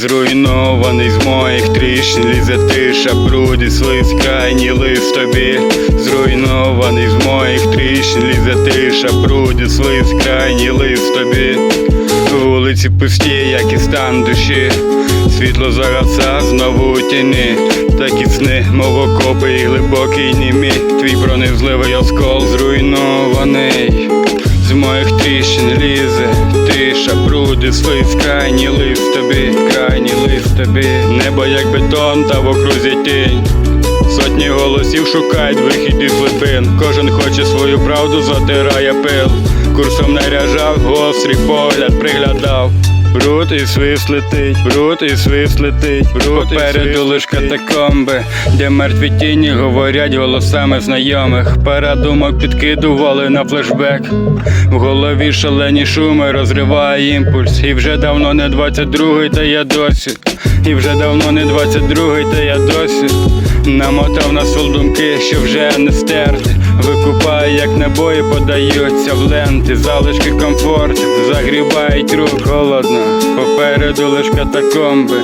Зруйнований з моїх тріщин лізе тиша, бруді, слиз, крайній лист тобі. Зруйнований з моїх тріщин лізе тиша, бруді, слиз, крайній лист тобі. Вулиці пусті, як і стан душі. Світло загаса знову тіні. Такі сни, мов окопи і глибокий німі. Твій пронизливий оскол зруйнований. З моїх тріщин лізе, тиша, бруди, слиз, крайній лист тобі, тобі. Небо як бетон, та в окрузі тінь. Сотні голосів шукають вихід із глибин. Кожен хоче свою правду, затирає пил. Курсом наряжав, гострий погляд приглядав. Бруд і свист летить, бруд і свист летить, бруд попереду лиш катакомби, де мертві тіні говорять голосами знайомих. Пара думок підкидували на флешбек. В голові шалені шуми розриває імпульс. І вже давно не 22-й, та я досі. І вже давно не 22-й, та я досі. Намотав на стол думки, що вже не стерти. Викупаю, як набої подаються в ленти, залишки комфорту, загрібають рук холодно, попереду лиш катакомби.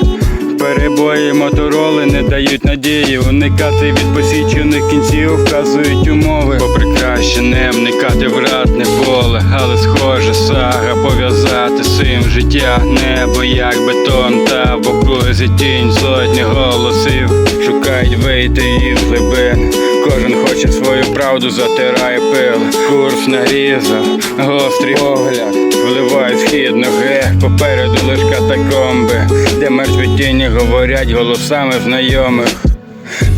Перебої мотороли не дають надії уникати від посічених кінців, вказують умови. Попри краще не вникати в ратне поле, але схоже сага пов'язати сим життя, небо як бетон, та в окрузі тінь сотні голосів. Шукають вийти із глибин. Кожен хоче свою правду, затирає пил. Курс нарізав, гострий огляд, вливають схід ноги, попереду лиш катакомби, де мертві тіні говорять голосами знайомих.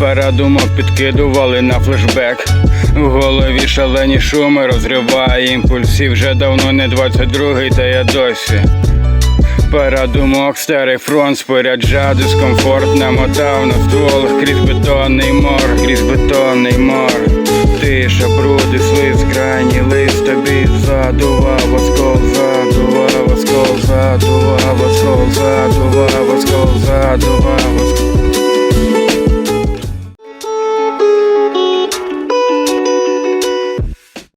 Пара думок підкидували на флешбек. В голові шалені шуми розриває імпульс. І вже давно не 22-й, та я досі. Пара думок, старий фронт споряджав дискомфорт намотав на стволах крізь бетонний мор, крізь бетонний мор. Тиша, бруди, слиз, крайній лист тобі задував, оскол задував, оскол задував,